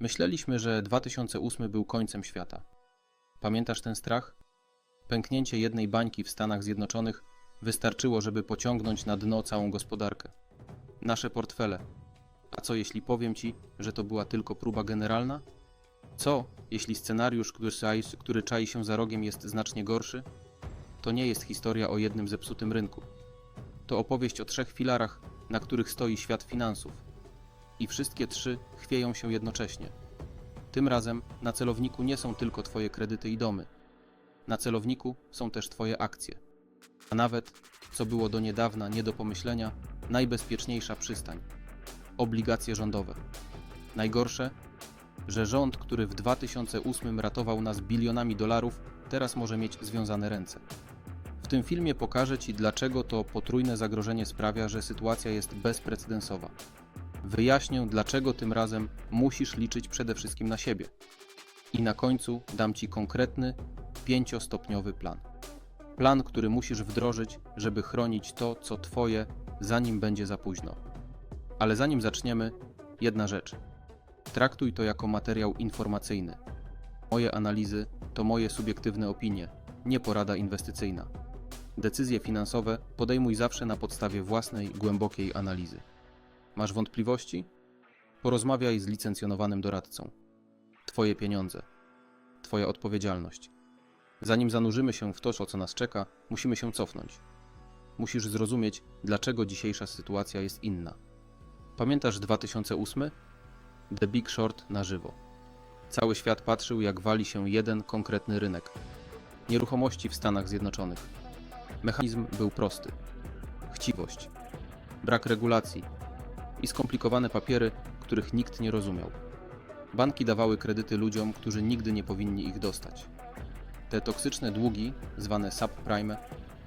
Myśleliśmy, że 2008 był końcem świata. Pamiętasz ten strach? Pęknięcie jednej bańki w Stanach Zjednoczonych wystarczyło, żeby pociągnąć na dno całą gospodarkę. Nasze portfele. A co jeśli powiem ci, że to była tylko próba generalna? Co, jeśli scenariusz, który czai, się za rogiem, jest znacznie gorszy? To nie jest historia o jednym zepsutym rynku. To opowieść o trzech filarach, na których stoi świat finansów. I wszystkie trzy chwieją się jednocześnie. Tym razem na celowniku nie są tylko Twoje kredyty i domy. Na celowniku są też Twoje akcje. A nawet, co było do niedawna nie do pomyślenia, najbezpieczniejsza przystań obligacje rządowe. Najgorsze, że rząd, który w 2008 ratował nas bilionami dolarów, teraz może mieć związane ręce. W tym filmie pokażę Ci, dlaczego to potrójne zagrożenie sprawia, że sytuacja jest bezprecedensowa. Wyjaśnię, dlaczego tym razem musisz liczyć przede wszystkim na siebie. I na końcu dam Ci konkretny, pięciostopniowy plan. Plan, który musisz wdrożyć, żeby chronić to, co Twoje, zanim będzie za późno. Ale zanim zaczniemy, jedna rzecz. Traktuj to jako materiał informacyjny. Moje analizy to moje subiektywne opinie, nie porada inwestycyjna. Decyzje finansowe podejmuj zawsze na podstawie własnej, głębokiej analizy. Masz wątpliwości? Porozmawiaj z licencjonowanym doradcą. Twoje pieniądze. Twoja odpowiedzialność. Zanim zanurzymy się w to, co nas czeka, musimy się cofnąć. Musisz zrozumieć, dlaczego dzisiejsza sytuacja jest inna. Pamiętasz 2008? The Big Short na żywo. Cały świat patrzył, jak wali się jeden konkretny rynek nieruchomości w Stanach Zjednoczonych. Mechanizm był prosty: chciwość, brak regulacji i skomplikowane papiery, których nikt nie rozumiał. Banki dawały kredyty ludziom, którzy nigdy nie powinni ich dostać. Te toksyczne długi, zwane subprime,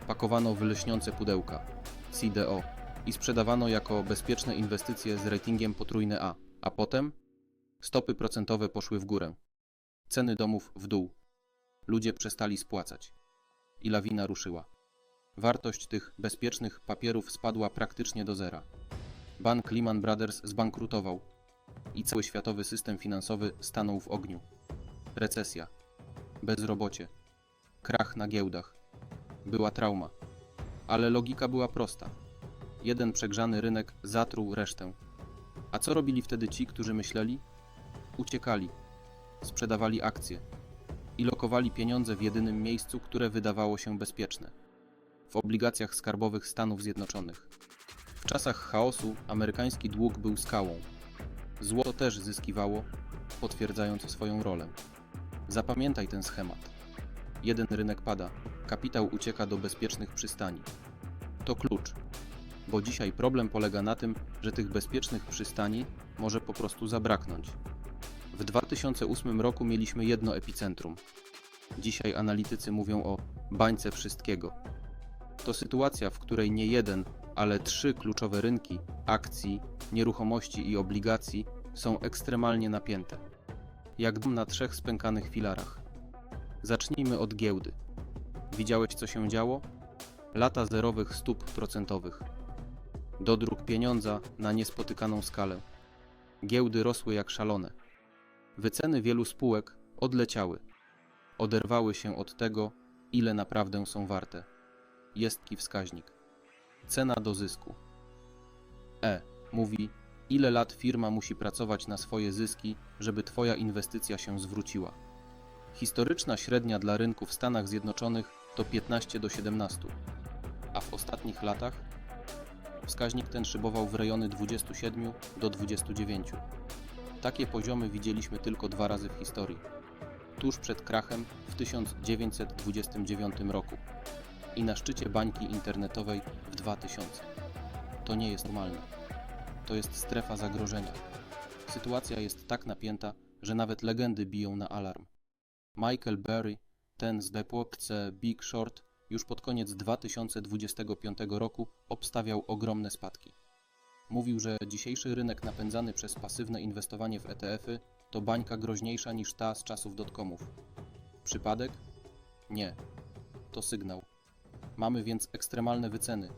pakowano w lśniące pudełka CDO i sprzedawano jako bezpieczne inwestycje z ratingiem potrójne A, a potem stopy procentowe poszły w górę, ceny domów w dół. Ludzie przestali spłacać i lawina ruszyła. Wartość tych bezpiecznych papierów spadła praktycznie do zera. Bank Lehman Brothers zbankrutował i cały światowy system finansowy stanął w ogniu. Recesja, bezrobocie, krach na giełdach. Była trauma, ale logika była prosta. Jeden przegrzany rynek zatruł resztę. A co robili wtedy ci, którzy myśleli? Uciekali, sprzedawali akcje i lokowali pieniądze w jedynym miejscu, które wydawało się bezpieczne w obligacjach skarbowych Stanów Zjednoczonych. W czasach chaosu amerykański dług był skałą. Złoto też zyskiwało, potwierdzając swoją rolę. Zapamiętaj ten schemat. Jeden rynek pada, kapitał ucieka do bezpiecznych przystani. To klucz, bo dzisiaj problem polega na tym, że tych bezpiecznych przystani może po prostu zabraknąć. W 2008 roku mieliśmy jedno epicentrum. Dzisiaj analitycy mówią o bańce wszystkiego. To sytuacja, w której nie jeden, ale trzy kluczowe rynki akcji, nieruchomości i obligacji są ekstremalnie napięte. Jak dom na trzech spękanych filarach. Zacznijmy od giełdy. Widziałeś, co się działo? Lata zerowych stóp procentowych. Dodruk pieniądza na niespotykaną skalę. Giełdy rosły jak szalone. Wyceny wielu spółek odleciały. Oderwały się od tego, ile naprawdę są warte. Jestki wskaźnik. Cena do zysku. E mówi, ile lat firma musi pracować na swoje zyski, żeby Twoja inwestycja się zwróciła. Historyczna średnia dla rynku w Stanach Zjednoczonych to 15 do 17, a w ostatnich latach wskaźnik ten szybował w rejony 27 do 29. Takie poziomy widzieliśmy tylko dwa razy w historii. Tuż przed krachem w 1929 roku i na szczycie bańki internetowej w 2000. To nie jest normalne. To jest strefa zagrożenia. Sytuacja jest tak napięta, że nawet legendy biją na alarm. Michael Berry, ten z depłokce Big Short, już pod koniec 2025 roku obstawiał ogromne spadki. Mówił, że dzisiejszy rynek napędzany przez pasywne inwestowanie w ETF-y to bańka groźniejsza niż ta z czasów dotcomów. Przypadek? Nie. To sygnał. Mamy więc ekstremalne wyceny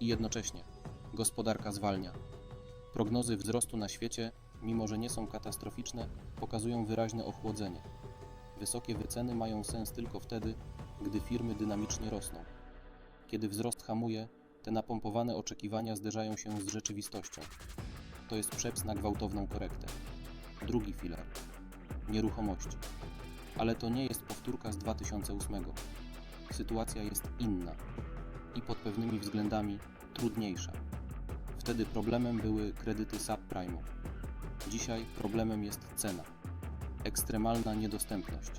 i jednocześnie gospodarka zwalnia. Prognozy wzrostu na świecie mimo że nie są katastroficzne, pokazują wyraźne ochłodzenie. Wysokie wyceny mają sens tylko wtedy, gdy firmy dynamicznie rosną. Kiedy wzrost hamuje, te napompowane oczekiwania zderzają się z rzeczywistością. To jest przepis na gwałtowną korektę. Drugi filar nieruchomości. Ale to nie jest powtórka z 2008. Sytuacja jest inna i pod pewnymi względami trudniejsza. Wtedy problemem były kredyty subprime. Dzisiaj problemem jest cena. Ekstremalna niedostępność.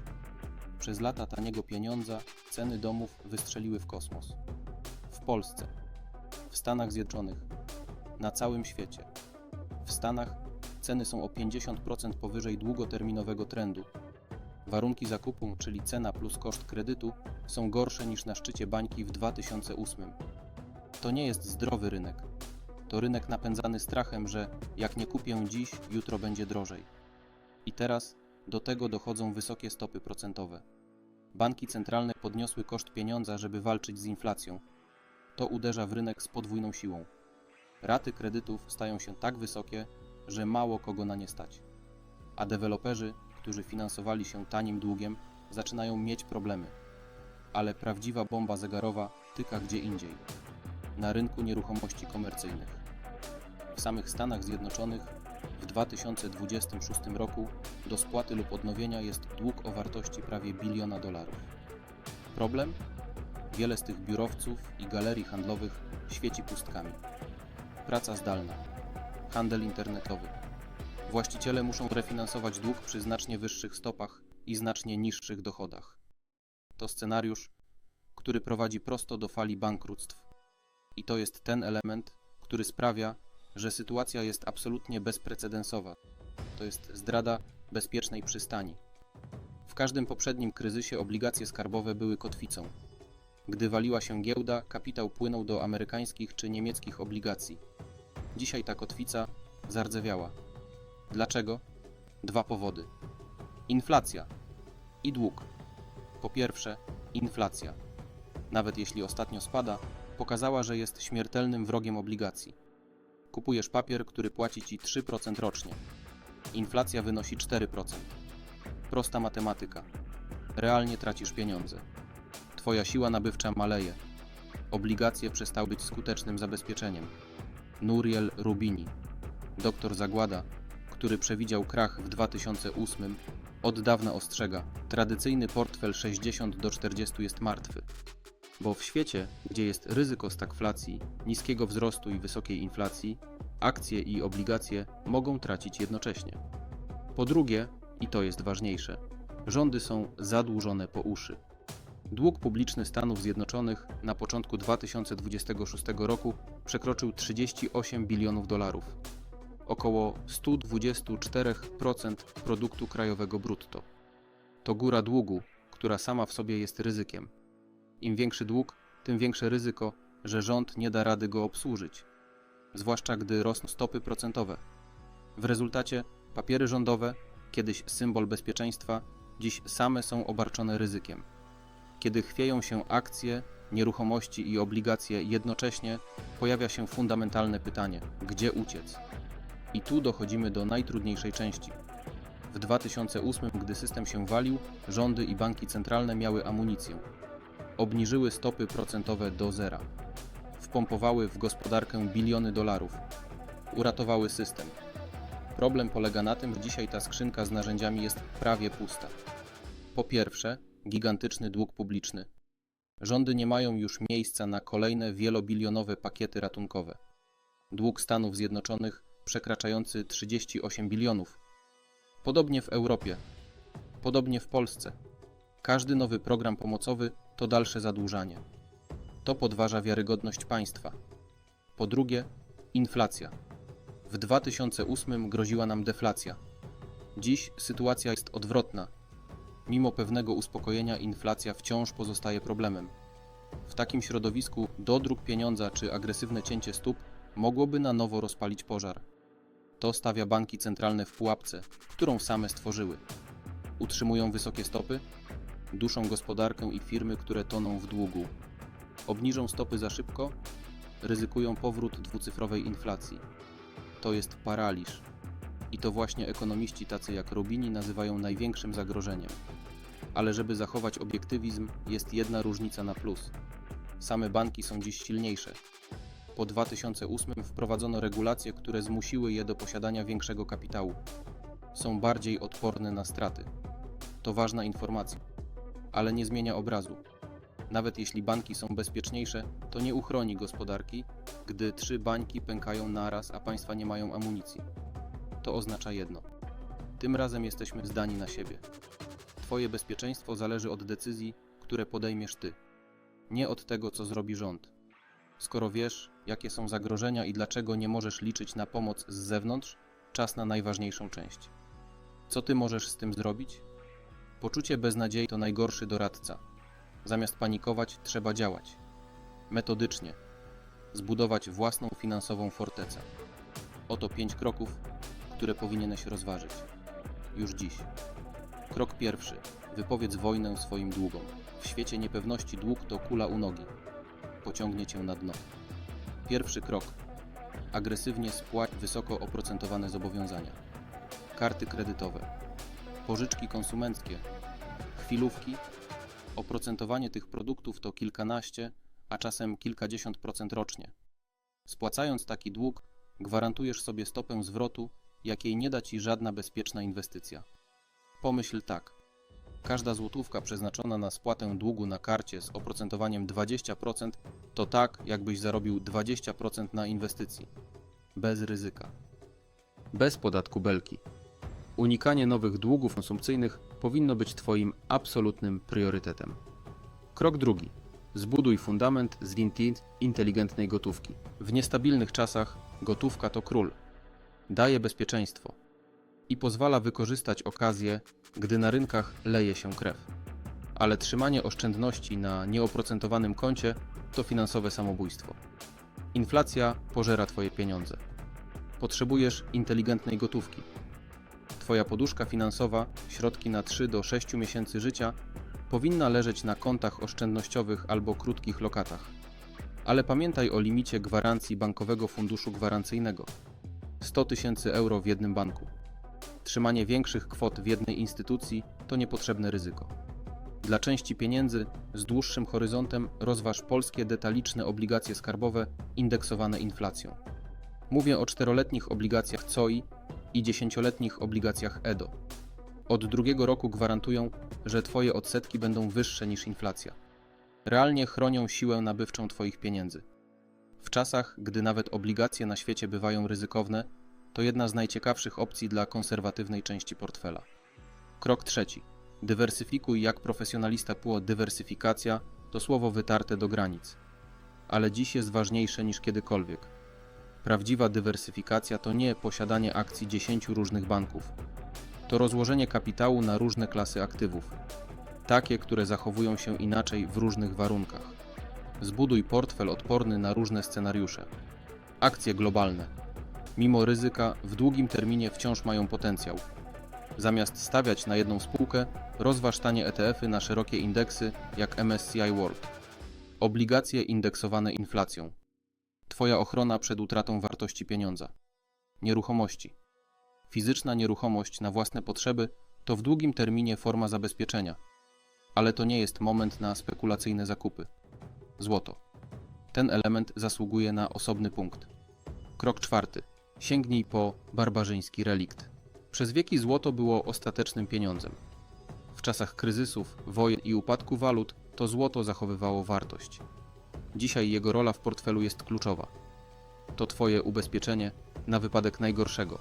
Przez lata taniego pieniądza ceny domów wystrzeliły w kosmos. W Polsce, w Stanach Zjednoczonych, na całym świecie. W Stanach ceny są o 50% powyżej długoterminowego trendu. Warunki zakupu, czyli cena plus koszt kredytu, są gorsze niż na szczycie bańki w 2008. To nie jest zdrowy rynek. To rynek napędzany strachem, że jak nie kupię dziś, jutro będzie drożej. I teraz do tego dochodzą wysokie stopy procentowe. Banki centralne podniosły koszt pieniądza, żeby walczyć z inflacją. To uderza w rynek z podwójną siłą. Raty kredytów stają się tak wysokie, że mało kogo na nie stać. A deweloperzy, którzy finansowali się tanim długiem, zaczynają mieć problemy. Ale prawdziwa bomba zegarowa tyka gdzie indziej na rynku nieruchomości komercyjnych. W samych Stanach Zjednoczonych w 2026 roku do spłaty lub odnowienia jest dług o wartości prawie biliona dolarów. Problem? Wiele z tych biurowców i galerii handlowych świeci pustkami. Praca zdalna, handel internetowy. Właściciele muszą refinansować dług przy znacznie wyższych stopach i znacznie niższych dochodach. To scenariusz, który prowadzi prosto do fali bankructw. I to jest ten element, który sprawia, że sytuacja jest absolutnie bezprecedensowa. To jest zdrada bezpiecznej przystani. W każdym poprzednim kryzysie obligacje skarbowe były kotwicą. Gdy waliła się giełda, kapitał płynął do amerykańskich czy niemieckich obligacji. Dzisiaj ta kotwica zardzewiała. Dlaczego? Dwa powody. Inflacja i dług. Po pierwsze, inflacja. Nawet jeśli ostatnio spada, pokazała, że jest śmiertelnym wrogiem obligacji. Kupujesz papier, który płaci ci 3% rocznie. Inflacja wynosi 4%. Prosta matematyka. Realnie tracisz pieniądze. Twoja siła nabywcza maleje. Obligacje przestały być skutecznym zabezpieczeniem. Nuriel Rubini, doktor Zagłada, który przewidział krach w 2008, od dawna ostrzega: tradycyjny portfel 60 do 40 jest martwy. Bo w świecie, gdzie jest ryzyko stagflacji, niskiego wzrostu i wysokiej inflacji, akcje i obligacje mogą tracić jednocześnie. Po drugie, i to jest ważniejsze, rządy są zadłużone po uszy. Dług publiczny Stanów Zjednoczonych na początku 2026 roku przekroczył 38 bilionów dolarów, około 124% produktu krajowego brutto. To góra długu, która sama w sobie jest ryzykiem. Im większy dług, tym większe ryzyko, że rząd nie da rady go obsłużyć, zwłaszcza gdy rosną stopy procentowe. W rezultacie papiery rządowe, kiedyś symbol bezpieczeństwa, dziś same są obarczone ryzykiem. Kiedy chwieją się akcje, nieruchomości i obligacje jednocześnie, pojawia się fundamentalne pytanie: gdzie uciec? I tu dochodzimy do najtrudniejszej części. W 2008, gdy system się walił, rządy i banki centralne miały amunicję. Obniżyły stopy procentowe do zera. Wpompowały w gospodarkę biliony dolarów. Uratowały system. Problem polega na tym, że dzisiaj ta skrzynka z narzędziami jest prawie pusta. Po pierwsze, gigantyczny dług publiczny. Rządy nie mają już miejsca na kolejne wielobilionowe pakiety ratunkowe. Dług Stanów Zjednoczonych przekraczający 38 bilionów. Podobnie w Europie, podobnie w Polsce. Każdy nowy program pomocowy to dalsze zadłużanie. To podważa wiarygodność państwa. Po drugie, inflacja. W 2008 groziła nam deflacja. Dziś sytuacja jest odwrotna. Mimo pewnego uspokojenia, inflacja wciąż pozostaje problemem. W takim środowisku dodruk pieniądza czy agresywne cięcie stóp mogłoby na nowo rozpalić pożar. To stawia banki centralne w pułapce, którą same stworzyły. Utrzymują wysokie stopy, duszą gospodarkę i firmy, które toną w długu. Obniżą stopy za szybko, ryzykują powrót dwucyfrowej inflacji. To jest paraliż. I to właśnie ekonomiści tacy jak Robini nazywają największym zagrożeniem. Ale żeby zachować obiektywizm, jest jedna różnica na plus. Same banki są dziś silniejsze. Po 2008 wprowadzono regulacje, które zmusiły je do posiadania większego kapitału. Są bardziej odporne na straty. To ważna informacja, ale nie zmienia obrazu. Nawet jeśli banki są bezpieczniejsze, to nie uchroni gospodarki, gdy trzy bańki pękają naraz, a państwa nie mają amunicji. To oznacza jedno. Tym razem jesteśmy zdani na siebie. Twoje bezpieczeństwo zależy od decyzji, które podejmiesz ty, nie od tego, co zrobi rząd. Skoro wiesz, jakie są zagrożenia i dlaczego nie możesz liczyć na pomoc z zewnątrz, czas na najważniejszą część. Co ty możesz z tym zrobić? Poczucie beznadziei to najgorszy doradca. Zamiast panikować, trzeba działać. Metodycznie. Zbudować własną finansową fortecę. Oto pięć kroków, które powinieneś rozważyć. Już dziś. Krok pierwszy. Wypowiedz wojnę swoim długom. W świecie niepewności dług to kula u nogi. Pociągnie cię na dno. Pierwszy krok. Agresywnie spłać wysoko oprocentowane zobowiązania. Karty kredytowe. Pożyczki konsumenckie. Chwilówki. Oprocentowanie tych produktów to kilkanaście, a czasem kilkadziesiąt procent rocznie. Spłacając taki dług, gwarantujesz sobie stopę zwrotu, jakiej nie da ci żadna bezpieczna inwestycja. Pomyśl tak. Każda złotówka przeznaczona na spłatę długu na karcie z oprocentowaniem 20% to tak, jakbyś zarobił 20% na inwestycji. Bez ryzyka. Bez podatku belki. Unikanie nowych długów konsumpcyjnych powinno być Twoim absolutnym priorytetem. Krok drugi. Zbuduj fundament z Vinted inteligentnej gotówki. W niestabilnych czasach gotówka to król. Daje bezpieczeństwo i pozwala wykorzystać okazję, gdy na rynkach leje się krew. Ale trzymanie oszczędności na nieoprocentowanym koncie to finansowe samobójstwo. Inflacja pożera Twoje pieniądze. Potrzebujesz inteligentnej gotówki. Twoja poduszka finansowa, środki na 3 do 6 miesięcy życia, powinna leżeć na kontach oszczędnościowych albo krótkich lokatach. Ale pamiętaj o limicie gwarancji Bankowego Funduszu Gwarancyjnego 100 tysięcy euro w jednym banku. Trzymanie większych kwot w jednej instytucji to niepotrzebne ryzyko. Dla części pieniędzy z dłuższym horyzontem rozważ polskie detaliczne obligacje skarbowe indeksowane inflacją. Mówię o czteroletnich obligacjach COI i dziesięcioletnich obligacjach EDO. Od drugiego roku gwarantują, że Twoje odsetki będą wyższe niż inflacja. Realnie chronią siłę nabywczą Twoich pieniędzy. W czasach, gdy nawet obligacje na świecie bywają ryzykowne, to jedna z najciekawszych opcji dla konserwatywnej części portfela. Krok trzeci. Dywersyfikuj jak profesjonalista PUO dywersyfikacja to słowo wytarte do granic. Ale dziś jest ważniejsze niż kiedykolwiek. Prawdziwa dywersyfikacja to nie posiadanie akcji 10 różnych banków. To rozłożenie kapitału na różne klasy aktywów. Takie, które zachowują się inaczej w różnych warunkach. Zbuduj portfel odporny na różne scenariusze. Akcje globalne. Mimo ryzyka, w długim terminie wciąż mają potencjał. Zamiast stawiać na jedną spółkę, rozważ tanie ETF-y na szerokie indeksy jak MSCI World. Obligacje indeksowane inflacją. Twoja ochrona przed utratą wartości pieniądza. Nieruchomości. Fizyczna nieruchomość na własne potrzeby to w długim terminie forma zabezpieczenia. Ale to nie jest moment na spekulacyjne zakupy. Złoto. Ten element zasługuje na osobny punkt. Krok czwarty. Sięgnij po barbarzyński relikt. Przez wieki złoto było ostatecznym pieniądzem. W czasach kryzysów, wojen i upadku walut to złoto zachowywało wartość. Dzisiaj jego rola w portfelu jest kluczowa. To Twoje ubezpieczenie na wypadek najgorszego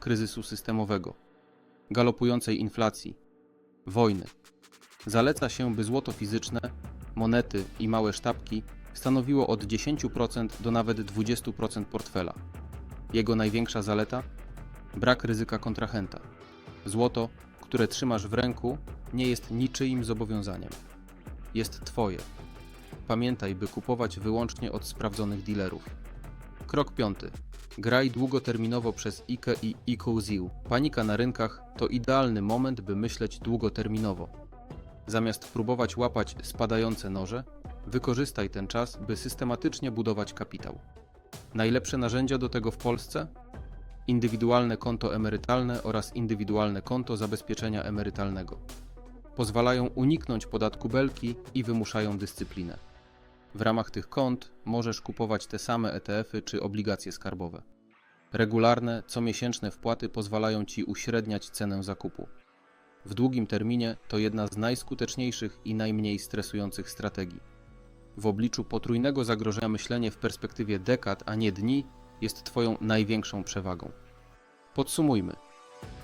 kryzysu systemowego, galopującej inflacji, wojny. Zaleca się, by złoto fizyczne, monety i małe sztabki stanowiło od 10% do nawet 20% portfela. Jego największa zaleta? Brak ryzyka kontrahenta. Złoto, które trzymasz w ręku, nie jest niczyim zobowiązaniem. Jest Twoje. Pamiętaj, by kupować wyłącznie od sprawdzonych dealerów. Krok piąty. Graj długoterminowo przez IKE i ICOZIL. Panika na rynkach to idealny moment, by myśleć długoterminowo. Zamiast próbować łapać spadające noże, wykorzystaj ten czas, by systematycznie budować kapitał. Najlepsze narzędzia do tego w Polsce? indywidualne konto emerytalne oraz indywidualne konto zabezpieczenia emerytalnego. Pozwalają uniknąć podatku belki i wymuszają dyscyplinę. W ramach tych kont możesz kupować te same ETF-y czy obligacje skarbowe. Regularne, comiesięczne wpłaty pozwalają Ci uśredniać cenę zakupu. W długim terminie to jedna z najskuteczniejszych i najmniej stresujących strategii. W obliczu potrójnego zagrożenia myślenie w perspektywie dekad, a nie dni jest Twoją największą przewagą. Podsumujmy.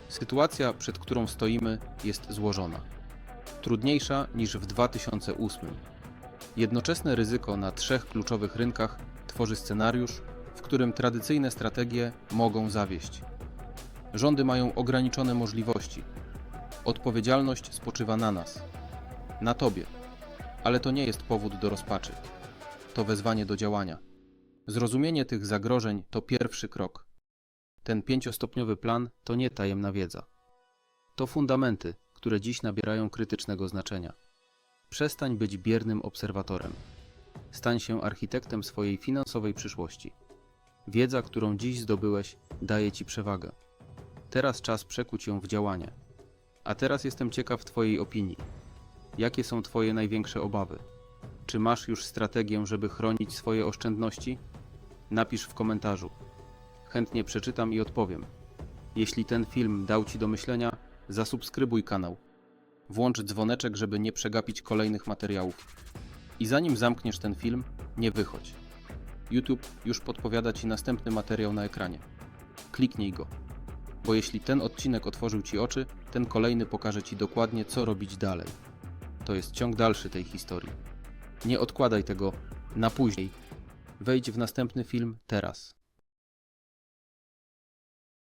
Sytuacja, przed którą stoimy, jest złożona. Trudniejsza niż w 2008. Jednoczesne ryzyko na trzech kluczowych rynkach tworzy scenariusz, w którym tradycyjne strategie mogą zawieść. Rządy mają ograniczone możliwości. Odpowiedzialność spoczywa na nas, na Tobie. Ale to nie jest powód do rozpaczy. To wezwanie do działania. Zrozumienie tych zagrożeń to pierwszy krok. Ten pięciostopniowy plan to nie tajemna wiedza. To fundamenty, które dziś nabierają krytycznego znaczenia. Przestań być biernym obserwatorem. Stań się architektem swojej finansowej przyszłości. Wiedza, którą dziś zdobyłeś, daje ci przewagę. Teraz czas przekuć ją w działanie. A teraz jestem ciekaw Twojej opinii. Jakie są Twoje największe obawy? Czy masz już strategię, żeby chronić swoje oszczędności? Napisz w komentarzu. Chętnie przeczytam i odpowiem. Jeśli ten film dał Ci do myślenia, zasubskrybuj kanał. Włącz dzwoneczek, żeby nie przegapić kolejnych materiałów. I zanim zamkniesz ten film, nie wychodź. YouTube już podpowiada Ci następny materiał na ekranie. Kliknij go, bo jeśli ten odcinek otworzył Ci oczy, ten kolejny pokaże Ci dokładnie, co robić dalej. To jest ciąg dalszy tej historii. Nie odkładaj tego na później. Wejdź w następny film teraz.